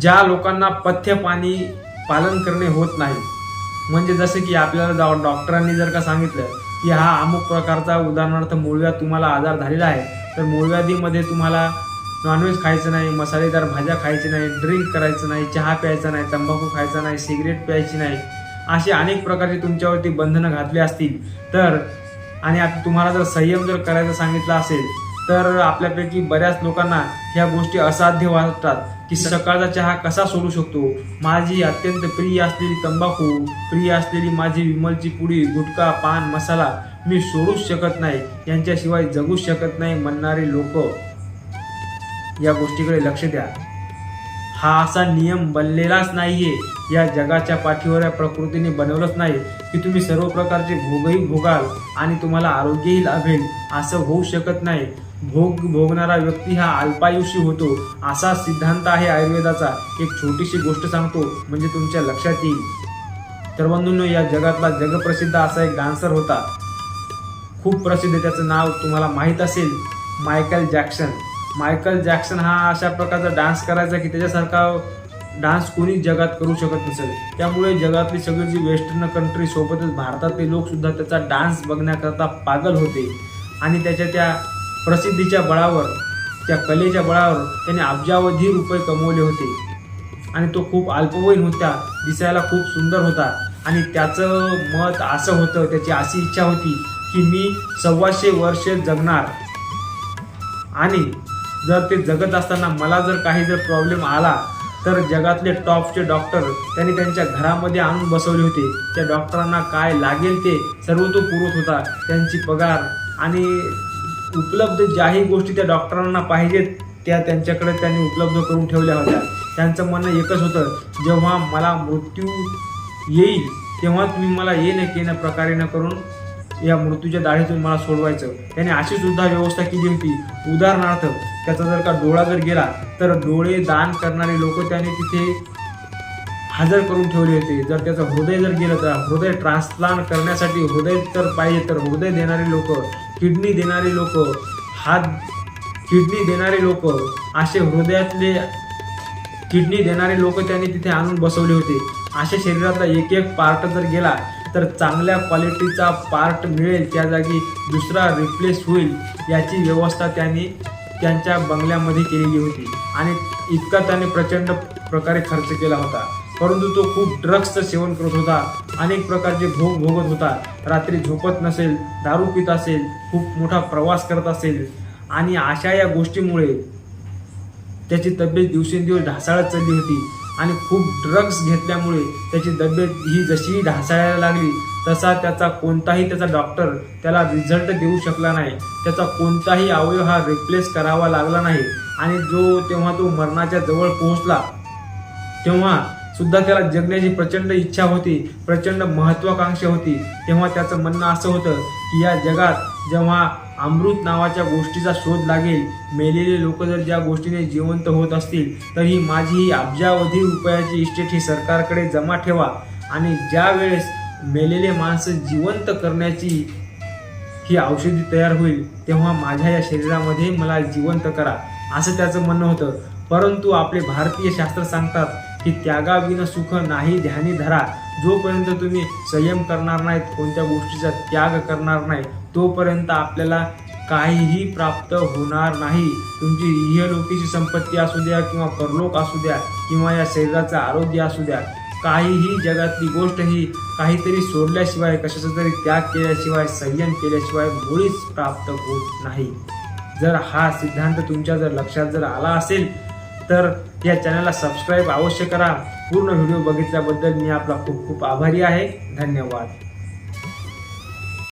ज्या लोकांना पथ्य पाणी पालन करणे होत नाही म्हणजे जसं की आपल्याला जाऊन डॉक्टरांनी जर का सांगितलं की हा अमुक प्रकारचा उदाहरणार्थ मुळव्या तुम्हाला आजार झालेला आहे तर मूळव्याधीमध्ये तुम्हाला नॉनव्हेज खायचं नाही मसालेदार भाज्या खायची नाही ड्रिंक करायचं नाही चहा प्यायचा नाही तंबाखू खायचा नाही सिगरेट प्यायची नाही असे अनेक प्रकारची तुमच्यावरती बंधनं घातली असतील. तर आणि आता तुम्हाला जर संयम जर करायचं सांगितलं असेल तर आपल्यापैकी बऱ्याच लोकांना ह्या गोष्टी असाध्य वाटतात की सकाळचा चहा कसा सोडू शकतो? माझी अत्यंत प्रिय असलेली तंबाखू प्रिय असलेली माझी विमलची पुडी गुटखा पान मसाला मी सोडूच शकत नाही. यांच्याशिवाय जगूच शकत नाही म्हणणारे लोक या गोष्टीकडे लक्ष द्या. हा असा नियम बनलेलाच नाहीये. या जगाच्या पाठीवर या प्रकृतीने बनवलंच नाही की तुम्ही सर्व प्रकारचे भोगही भोगाल आणि तुम्हाला आरोग्यही लाभेल. असं होऊ शकत नाही. भोग भोगणारा व्यक्ती हा अल्पायुषी होतो. असा सिद्धांत आहे आयुर्वेदाचा. एक छोटीशी गोष्ट सांगतो म्हणजे तुमच्या लक्षात येईल. तर बंधूंनो या जगातला जगप्रसिद्ध असा एक डान्सर होता. खूप प्रसिद्ध त्याचं नाव तुम्हाला माहीत असेल मायकल जॅक्सन मायकल जॅक्सन हा अशा प्रकारचा डान्स करायचा की त्याच्यासारखा डान्स कोणीच जगात करू शकत नसेल. त्यामुळे जगातली सगळी जी वेस्टर्न कंट्री सोबतच भारतातले लोकसुद्धा त्याचा डान्स बघण्याकरता पागल होते. आणि त्याच्या त्या प्रसिद्धीच्या बळावर त्या कलेच्या बळावर त्याने अब्जावधी रुपये कमवले होते. आणि तो खूप अल्पवयीन होता दिसायला खूप सुंदर होता. आणि त्याचं मत असं होतं त्याची अशी इच्छा होती की मी सव्वाशे वर्ष जगणार. आणि जर ते जगत असताना मला जर काही जर प्रॉब्लेम आला तर जगातले टॉपचे डॉक्टर त्यांनी त्यांच्या घरामध्ये आणून बसवले होते. त्या डॉक्टरांना काय लागेल ते सर्व तो पुरवत होता. त्यांची पगार आणि उपलब्ध ज्याही गोष्टी त्या डॉक्टरांना पाहिजेत त्या त्यांच्याकडे त्यांनी उपलब्ध करून ठेवल्या होत्या. त्यांचं म्हणणं एकच होतं जेव्हा मला मृत्यू येईल तेव्हा तुम्ही मला ये न केल्या प्रकारे न करून या मृत्यूच्या दाढीतून मला सोडवायचं. त्याने अशी सुद्धा व्यवस्था केली होती. उदाहरणार्थ त्याचा जर का डोळा जर गेला तर डोळे दान करणारे लोक त्याने तिथे हजर करून ठेवले होते. जर त्याचं हृदय जर गेलं तर हृदय ट्रान्सप्लांट करण्यासाठी हृदय तर पाहिजे तर हृदय देणारे लोक किडनी देणारे लोक हात किडनी देणारे लोक असे हृदयातले किडनी देणारे लोक त्यांनी तिथे आणून बसवले होते. अशा शरीरातला एक एक पार्ट जर गेला तर चांगल्या क्वालिटीचा पार्ट मिळेल त्या जागी दुसरा रिप्लेस होईल याची व्यवस्था त्यांनी त्यांच्या बंगल्यामध्ये केलेली होती. आणि इतका त्याने प्रचंड प्रकारे खर्च केला होता. परंतु तो खूप ड्रग्सचं सेवन करत होता. अनेक प्रकारचे भोग भोगत होता. रात्री झोपत नसेल दारू पित असेल खूप मोठा प्रवास करत असेल. आणि अशा या गोष्टीमुळे त्याची तब्येत दिवसेंदिवस ढासाळत चालली होती. आणि खूप ड्रग्स घेतल्यामुळे त्याची तब्येत ही जशी ढासाळायला लागली तसा त्याचा कोणताही त्याचा डॉक्टर त्याला रिझल्ट देऊ शकला नाही. त्याचा कोणताही अवयव हा रिप्लेस करावा लागला नाही. आणि जो तेव्हा तो मरणाच्या जवळ पोहोचला तेव्हा सुद्धा त्याला जगण्याची प्रचंड इच्छा होती प्रचंड महत्वाकांक्षा होती. तेव्हा त्याचं म्हणणं असं होतं की या जगात जेव्हा अमृत नावाच्या गोष्टीचा शोध लागेल मेलेले लोक जर ज्या गोष्टीने जिवंत होत असतील तर ही माझी ही अब्जावधी रुपयाची इस्टेट ही सरकारकडे जमा ठेवा. आणि ज्या वेळेस मेलेले माणसं जिवंत करण्याची ही औषधी तयार होईल तेव्हा माझ्या या शरीरामध्ये मला जिवंत करा असं त्याचं म्हणणं होतं. परंतु आपले भारतीय शास्त्र सांगतात की त्यागाविन सुख नाही ध्यानी धरा. जोपर्यंत तुम्ही संयम करणार नाहीत कोणत्या गोष्टीचा त्याग करणार नाही तोपर्यंत आपल्याला काहीही प्राप्त होणार नाही. तुमची इहलोकीची संपत्ती असू द्या किंवा परलोक असू द्या किंवा या शरीराचं आरोग्य असू द्या काहीही जगातली गोष्ट ही काहीतरी सोडल्याशिवाय कशाचा तरी त्याग केल्याशिवाय संयम केल्याशिवाय मुळीच प्राप्त होत नाही. जर हा सिद्धांत तुमच्या जर लक्षात जर आला असेल तर या चॅनलला सबस्क्राईब अवश्य करा. पूर्ण व्हिडिओ बघितल्याबद्दल मी आपला खूप खूप आभारी आहे. धन्यवाद.